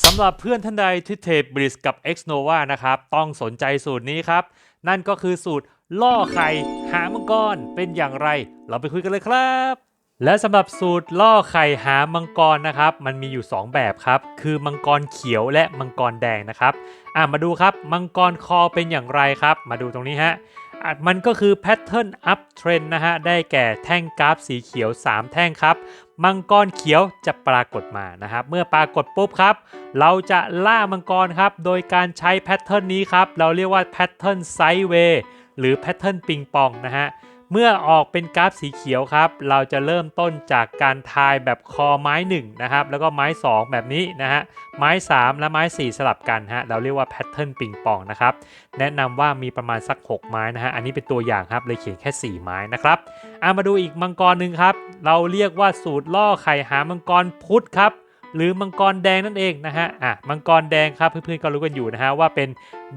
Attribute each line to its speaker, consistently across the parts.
Speaker 1: สำหรับเพื่อนท่านใดที่เทรดบริสกับ X Nova นะครับ ต้องสนใจสูตรนี้ครับ นั่นก็คือสูตรล่อไข่หามังกรเป็นอย่างไร เราไปคุยกันเลยครับ และสำหรับสูตรล่อไข่หามังกรนะครับ มันมีอยู่ 2 แบบครับ คือมังกรเขียวและมังกรแดงนะครับ อะมาดูครับ มังกรคอเป็นอย่างไรครับ มาดูตรงนี้ฮะ มันก็คือแพทเทิร์นอัพเทรนนะฮะ ได้แก่แท่งกราฟสีเขียว 3 แท่งครับ มังกรเขียวจะปรากฏมานะครับ เมื่อปรากฏปุ๊บครับ เราจะล่ามังกรครับ โดยการใช้แพทเทิร์นนี้ครับ เราเรียกว่าแพทเทิร์นไซด์เวย์หรือแพทเทิร์นปิงปองนะฮะ เมื่อออกเป็นกราฟสีเขียวครับ เราจะเริ่มต้นจากการทายแบบคอไม้1นะครับ แล้วก็ไม้ 2 แบบนี้นะฮะ ไม้ 3 และไม้ 4 สลับกันฮะ เราเรียกว่าแพทเทิร์นปิงปองนะครับ แนะนำว่ามีประมาณสัก 6 ไม้นะฮะ อันนี้เป็นตัวอย่างครับ เลยเขียนแค่ 4 ไม้นะครับอะมาดูอีกมังกรหนึ่งครับ เราเรียกว่าสูตรล่อไข่หามังกรพุทธครับหรือมังกรแดงนั่นเองนะฮะ อะ มังกรแดงครับเพื่อนๆก็รู้กันอยู่นะฮะว่าเป็น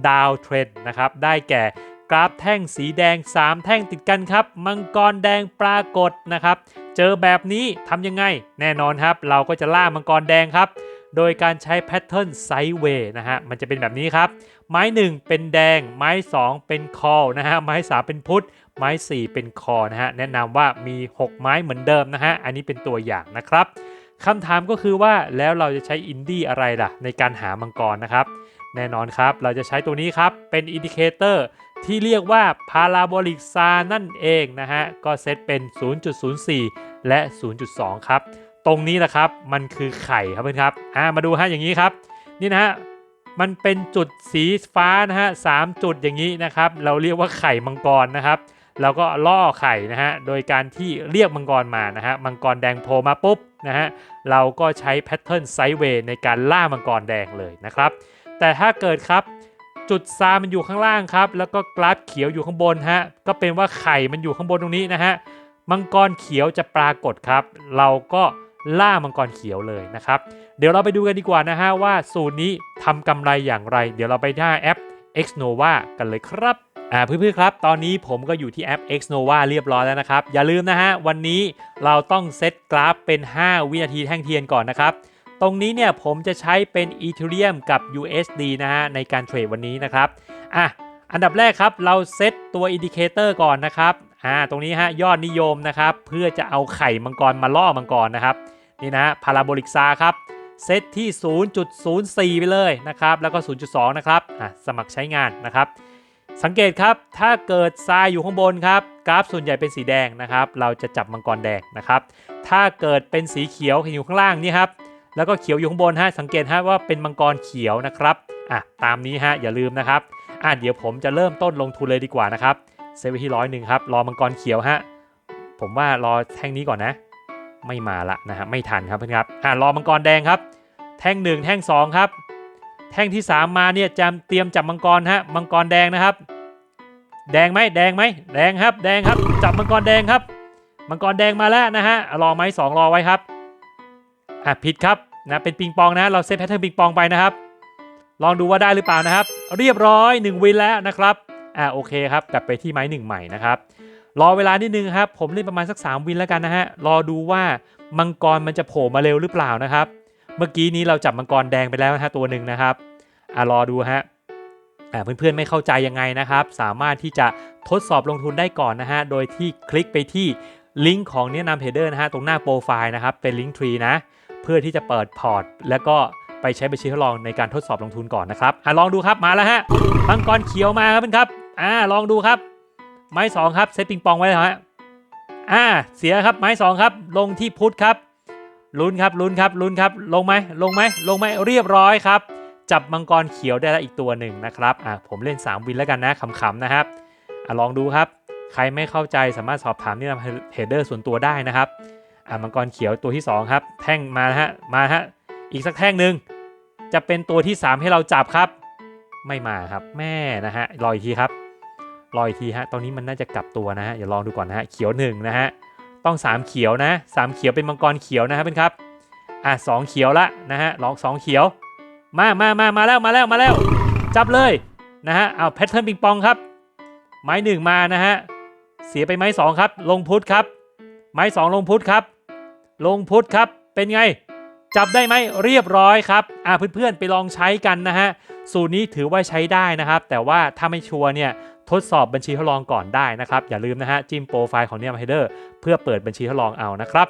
Speaker 1: ดาวเทรนนะครับ ได้แก่ กราฟแท่งสีแดง 3 แท่งติดกันครับ มังกรแดงปรากฏนะครับ เจอแบบนี้ทำยังไง แน่นอนครับ เราก็จะล่ามังกรแดงครับ โดยการใช้แพทเทิร์นไซด์เวย์นะฮะ มันจะเป็นแบบนี้ครับ ไม้ 1 เป็นแดง ไม้ 2 เป็นคอนะฮะ ไม้ 3 เป็นพุทธ ไม้ 4 เป็นคอนะฮะ แนะนำว่ามี 6 ไม้เหมือนเดิมนะฮะ อันนี้เป็นตัวอย่างนะครับคำถามก็คือว่าแล้วเราจะใช้อินดี้อะไรล่ะ ในการหามังกรนะครับ แน่นอนครับ เราจะใช้ตัวนี้ครับ เป็นอินดิเคเตอร์ที่เรียกว่าพาราโบลิกซานั่นเองนะฮะ ก็เซตเป็น 0.04 และ 0.2 ครับ ตรงนี้แหละครับ มันคือไข่ครับเพื่อนครับ อ่า มาดูฮะ อย่างนี้ครับ นี่นะฮะ มันเป็นจุดสีฟ้านะฮะสามจุดอย่างนี้นะครับ เราเรียกว่าไข่มังกรนะครับ เราก็ล่อไข่นะฮะ โดยการที่เรียกมังกรมานะฮะ มังกรแดงโผล่มาปุ๊บนะฮะ เราก็ใช้แพทเทิร์นไซด์เวย์ในการล่ามังกรแดงเลยนะครับ แต่ถ้าเกิดครับ จุดซามันอยู่ข้างล่างครับ แล้วก็กราฟเขียวอยู่ข้างบนฮะก็เป็นว่าไข่มันอยู่ข้างบนตรงนี้นะฮะมังกรเขียวจะปรากฏครับ เราก็ล่ามังกรเขียวเลยนะครับ เดี๋ยวเราไปดูกันดีกว่านะฮะว่าสูตรนี้ทำกำไรอย่างไร เดี๋ยวเราไปหน้าแอป Xnova กันเลยครับอ่าเพื่อนๆครับ ตอนนี้ผมก็อยู่ที่แอป Xnova เรียบร้อยแล้วนะครับ อย่าลืมนะฮะ วันนี้เราต้องเซตกราฟเป็น 5 วินาทีแท่งเทียนก่อนนะครับ ตรงนี้เนี่ยผมจะใช้เป็น Ethereum กับ USD นะฮะในการเทรดวันนี้นะครับอะอันดับแรกครับเราเซตตัวอินดิเคเตอร์ก่อนนะครับอ่าตรงนี้ฮะยอดนิยมนะครับเพื่อจะเอาไข่มังกรมาล่อมังกรนะครับนี่นะพาราโบลิกซาครับเซตที่ 0.04 ไปเลยนะครับแล้วก็ 0.2 นะครับอะสมัครใช้งานนะครับสังเกตครับถ้าเกิดทรายอยู่ข้างบนครับกราฟส่วนใหญ่เป็นสีแดงนะครับเราจะจับมังกรแดงนะครับถ้าเกิดเป็นสีเขียวอยู่ข้างล่างนี่ครับ แล้วก็เขียวอยู่ข้างบนฮะสังเกตฮะว่าเป็นมังกรเขียวนะครับอะตามนี้ฮะอย่าลืมนะครับอะเดี๋ยวผมจะเริ่มต้นลงทุนเลยดีกว่านะครับเซฟไว้ที่ร้อยหนึ่งครับรอมังกรเขียวฮะผมว่ารอแท่งนี้ก่อนนะ ไม่มาละนะฮะไม่ทันครับเพื่อนครับอะรอมังกรแดงครับ แท่งหนึ่งแท่งสองครับ แท่งที่3มาเนี่ยจำเตรียมจับมังกรฮะมังกรแดงนะครับ แดงไหมแดงไหมแดงครับ แดงครับ จับมังกรแดงครับ มังกรแดงมาแล้วนะฮะรอไหมสองรอไว้ครับ อะผิดครับนะเป็นปิงปองนะเราเซตแพทเทิร์นปิงปองไปนะครับ ลองดูว่าได้หรือเปล่านะครับ เรียบร้อย 1 วินแล้วนะครับอะโอเคครับกลับไปที่ไม้หนึ่งใหม่นะครับรอเวลานิดนึงครับ ผมเล่นประมาณสัก 3 วินแล้วกันนะฮะรอดูว่ามังกรมันจะโผล่มาเร็วหรือเปล่านะครับ เมื่อกี้นี้เราจับมังกรแดงไปแล้วนะฮะตัวหนึ่งนะครับอะรอดูฮะอ่าเพื่อนๆไม่เข้าใจยังไงนะครับ สามารถที่จะทดสอบลงทุนได้ก่อนนะฮะโดยที่คลิกไปที่ลิงก์ของแนะนำเทรดเดอร์นะฮะตรงหน้าโปรไฟล์นะครับเป็นลิงก์ทรีนะ เพื่อที่จะเปิดพอร์ต แล้วก็ไปใช้บัญชีทดลองในการทดสอบลงทุนก่อนนะครับอะลองดูครับมาแล้วฮะมังกรเขียวมาครับเพื่อนครับอ่าลองดูครับ ไม้สองครับเซตปิงปองไว้แล้วฮะอ่าเสียครับไม้สองครับ ลงที่พุทธครับลุ้นครับลุ้นครับลุ้นครับลงไหมลงไหมลงไหมเรียบร้อยครับ จับมังกรเขียวได้แล้วอีกตัวหนึ่งนะครับอะผมเล่น 3 วินแล้วกันนะขำๆนะครับอะลองดูครับ ใครไม่เข้าใจสามารถสอบถามที่นำเทรดเดอร์ส่วนตัวได้นะครับ อะมังกรเขียวตัวที่ 2 ครับ แท่งมานะฮะมาฮะอีกสักแท่งหนึ่งจะเป็นตัวที่ 3 ให้เราจับครับ ไม่มาครับแม่นะฮะรออีกทีครับรออีกทีฮะตอนนี้มันน่าจะกลับตัวนะฮะอย่าลองดูก่อนนะฮะเขียวหนึ่งนะฮะต้อง 3 เขียวนะสามเขียวเป็นมังกรเขียวนะครับเพื่อนครับอะสองเขียวละนะฮะลองสองเขียว มามามามาแล้วมาแล้วมาแล้ว จับเลยนะฮะเอาแพทเทิร์นปิงปองครับ ไม้หนึ่งมานะฮะเสียไปไม้สองครับ ลงพุทธครับ ไม้สองลงพุทธครับ ลงพุทธครับ เป็นไง จับได้ไหมเรียบร้อยครับอ่าเพื่อนๆไปลองใช้กันนะฮะสูตรนี้ถือว่าใช้ได้นะครับ แต่ว่าถ้าไม่ชัวร์เนี่ยทดสอบบัญชีทดลองก่อนได้นะครับ อย่าลืมนะฮะจิ้มโปรไฟล์ของเนี่ยมาเดอร์เพื่อเปิดบัญชีทดลองเอานะครับ